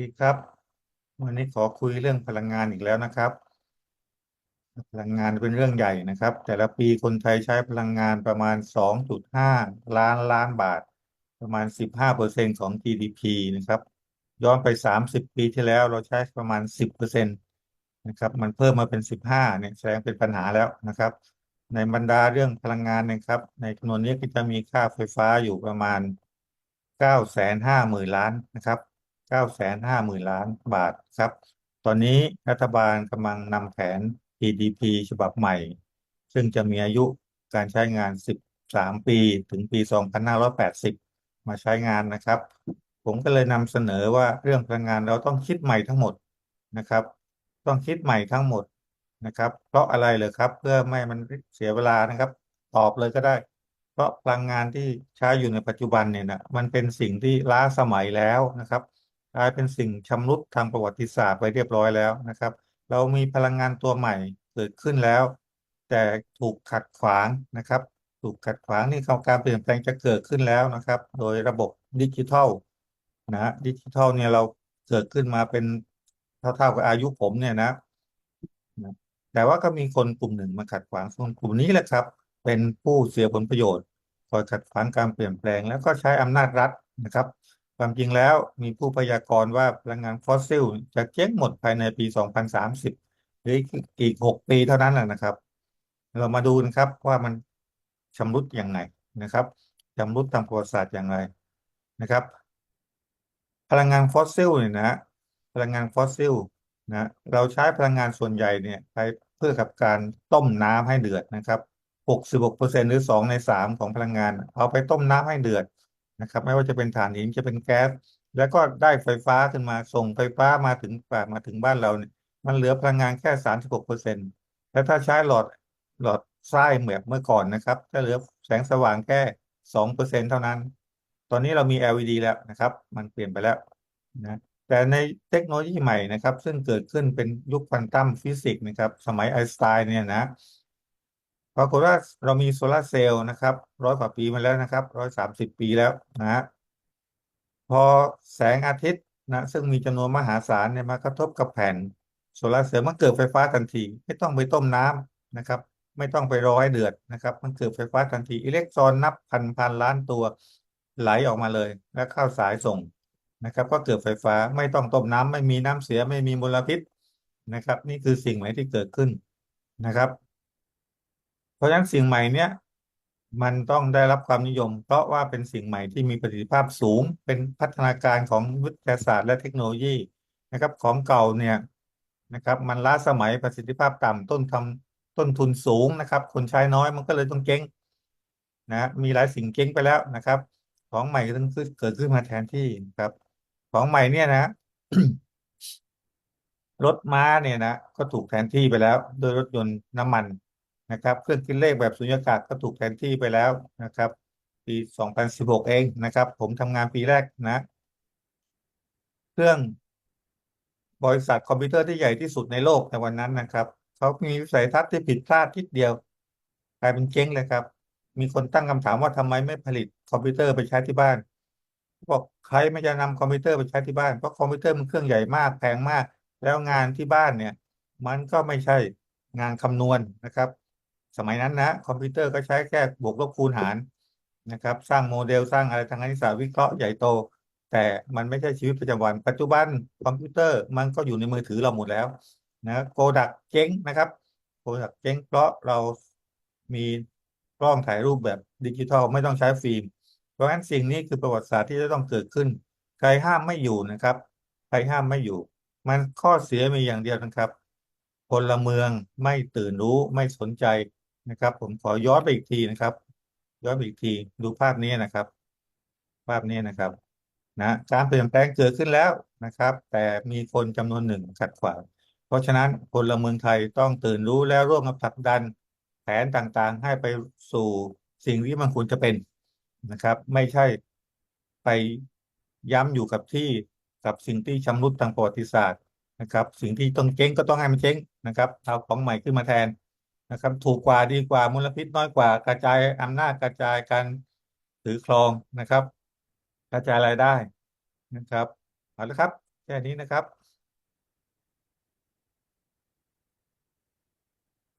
ดีครับ วันนี้ขอคุยเรื่องพลังงานอีกแล้วนะครับ พลังงานเป็นเรื่องใหญ่นะครับ แต่ละปีคนไทยใช้พลังงานประมาณ 2.5 ล้านล้านบาท ประมาณ 15เปอร์เซ็นของ GDP นะครับ ย้อนไป 30 ปีที่แล้วเราใช้ประมาณ 10เปอร์เซ็นต์นะครับ มันเพิ่มมาเป็น 15 เนี่ยแสดงเป็นปัญหาแล้วนะครับ ในบรรดาเรื่องพลังงานนะครับ ในจำนวนนี้ก็จะมีค่าไฟฟ้าอยู่ประมาณ 9 5 0 0 0 0 ล้านนะครับ 9 5 0 0 0 0ล้านบาทครับ ตอนนี้รัฐบาลกำลังนำแผน PDP ฉบับใหม่ ซึ่งจะมีอายุการใช้งาน 13 ปีถึงปี 2580 มาใช้งานนะครับ ผมก็เลยนำเสนอว่าเรื่องพลังงานเราต้องคิดใหม่ทั้งหมดนะครับ ต้องคิดใหม่ทั้งหมดนะครับ เพราะอะไรเลยครับ เพื่อไม่มันเสียเวลานะครับ ตอบเลยก็ได้ เพราะพลังงานที่ใช้อยู่ในปัจจุบันเนี่ยนะมันเป็นสิ่งที่ล้าสมัยแล้วนะครับ กลายเป็นสิ่งชำรุดทางประวัติศาสตร์ไปเรียบร้อยแล้วนะครับ เรามีพลังงานตัวใหม่เกิดขึ้นแล้ว แต่ถูกขัดขวางนะครับ ถูกขัดขวางนี่เขาการเปลี่ยนแปลงจะเกิดขึ้นแล้วนะครับ โดยระบบดิจิทัลนะดิจิทัลเนี่ยเราเกิดขึ้นมาเป็นเท่าๆกับอายุผมเนี่ยนะนะแต่ว่าก็มีคนกลุ่มหนึ่งมาขัดขวางคนกลุ่มนี้แหละครับ เป็นผู้เสียผลประโยชน์คอยขัดขวางการเปลี่ยนแปลง แล้วก็ใช้อำนาจรัฐนะครับ ความจริงแล้วมีผู้พยากรณ์ว่าพลังงานฟอสซิล จะเจ๊งหมดภายในปี 2030 หรืออีก 6 ปีเท่านั้นแหละนะครับ เรามาดูนะครับว่ามันชำรุดยังไงนะครับชำรุดทางประวัติศาสตร์อย่างไรนะครับ พลังงานฟอสซิลเนี่ยนะพลังงานฟอสซิลนะเราใช้พลังงานส่วนใหญ่เนี่ยไปเพื่อกับการต้มน้ำให้เดือดนะครับ 66%หรือ 2 ใน 3 ของพลังงาน เอาไปต้มน้ำให้เดือด นะครับ ไม่ว่าจะเป็นถ่านหินจะเป็นแก๊สแล้วก็ได้ไฟฟ้าขึ้นมาส่งไฟฟ้ามาถึงมาถึงบ้านเราเนี่ยมันเหลือพลังงานแค่36%แล้วถ้าใช้หลอดหลอดทรายเหมือนเมื่อก่อนนะครับจะเหลือแสงสว่างแค่2%เท่านั้น ตอนนี้เรามี LED แล้วนะครับ มันเปลี่ยนไปแล้วนะแต่ในเทคโนโลยีใหม่นะครับ ซึ่งเกิดขึ้นเป็นยุคควอนตัมฟิสิกส์นะครับ สมัยไอน์สไตน์เนี่ยนะ ปรากฏว่าเรามีโซลาร์เซลล์นะครับร้อยกว่าปีมาแล้วนะครับร้อยสามสิบปีแล้วนะฮะพอแสงอาทิตย์นะซึ่งมีจำนวนมหาศาลเนี่ยมากระทบกับแผ่นโซลาร์เซลล์มันเกิดไฟฟ้าทันที ไม่ต้องไปต้มน้ำนะครับ ไม่ต้องไปรอให้เดือดนะครับ มันเกิดไฟฟ้าทันทีอิเล็กตรอนนับพันพันล้านตัวไหลออกมาเลย แล้วเข้าสายส่งนะครับ ก็เกิดไฟฟ้าไม่ต้องต้มน้ำไม่มีน้ำเสียไม่มีมลพิษนะครับ นี่คือสิ่งใหม่ที่เกิดขึ้นนะครับ เพราะฉะนั้นสิ่งใหม่เนี้ยมันต้องได้รับความนิยม เพราะว่าเป็นสิ่งใหม่ที่มีประสิทธิภาพสูง เป็นพัฒนาการของวิทยาศาสตร์และเทคโนโลยีนะครับ ของเก่าเนี่ยนะครับมันล้าสมัยประสิทธิภาพต่ำต้นทำต้นทุนสูงนะครับ คนใช้น้อยมันก็เลยต้องเจ๊งนะมีหลายสิ่งเจ๊งไปแล้วนะครับ ของใหม่ก็ต้องเกิดขึ้นมาแทนที่ครับ ของใหม่เนี่ยนะรถม้าเนี่ยนะก็ถูกแทนที่ไปแล้ว โดยรถยนต์น้ำมัน นะครับเครื่องคิดเลขแบบสุญญากาศก็ถูกแทนที่ไปแล้วนะครับ ปี 2016 เองนะครับ ผมทำงานปีแรกนะ เครื่องบริษัทคอมพิวเตอร์ที่ใหญ่ที่สุดในโลกในวันนั้นนะครับเขามีวิสัยทัศน์ที่ผิดพลาดทิศเดียวกลายเป็นเจ๊งเลยครับ มีคนตั้งคำถามว่าทำไมไม่ผลิตคอมพิวเตอร์ไปใช้ที่บ้านบอกใครไม่จะนำคอมพิวเตอร์ไปใช้ที่บ้านเพราะคอมพิวเตอร์มันเครื่องใหญ่มากแพงมาก แล้วงานที่บ้านเนี่ย มันก็ไม่ใช่งานคำนวณนะครับ สมัยนั้นนะคอมพิวเตอร์ก็ใช้แค่บวกลบคูณหารนะครับ สร้างโมเดลสร้างอะไรทางคณิตศาสตร์วิเคราะห์ใหญ่โต แต่มันไม่ใช่ชีวิตประจำวัน ปัจจุบันคอมพิวเตอร์มันก็อยู่ในมือถือเราหมดแล้วนะโกดักเจ๊งนะครับโกดักเจ๊งเพราะเรามีกล้องถ่ายรูปแบบดิจิทัลไม่ต้องใช้ฟิล์ม เพราะฉะนั้นสิ่งนี้คือประวัติศาสตร์ที่จะต้องเกิดขึ้น ใครห้ามไม่อยู่นะครับ ใครห้ามไม่อยู่ มันข้อเสียมีอย่างเดียวนะครับพลเมืองไม่ตื่นรู้ไม่สนใจ นะครับ ผมขอย้อนไปอีกทีนะครับ ย้อนไปอีกทีดูภาพนี้นะครับ ภาพนี้นะครับ นะการเปลี่ยนแปลงเกิดขึ้นแล้วนะครับ แต่มีคนจำนวนหนึ่งขัดขวางเพราะฉะนั้นพลเมืองไทยต้องตื่นรู้แล้วร่วมกับผลักดันแผนต่างๆ ให้ไปสู่สิ่งที่มันควรจะเป็นนะครับ ไม่ใช่ไปย้ำอยู่กับที่กับสิ่งที่ชำรุดทางประวัติศาสตร์นะครับ สิ่งที่ต้องเจ๊งก็ต้องให้มันเจ๊งนะครับเอาของใหม่ขึ้นมาแทน นะครับ ถูกกว่าดีกว่ามลพิษน้อยกว่ากระจายอำนาจกระจายการถือครองนะครับ กระจายรายได้นะครับเอาละครับ แค่นี้นะครับ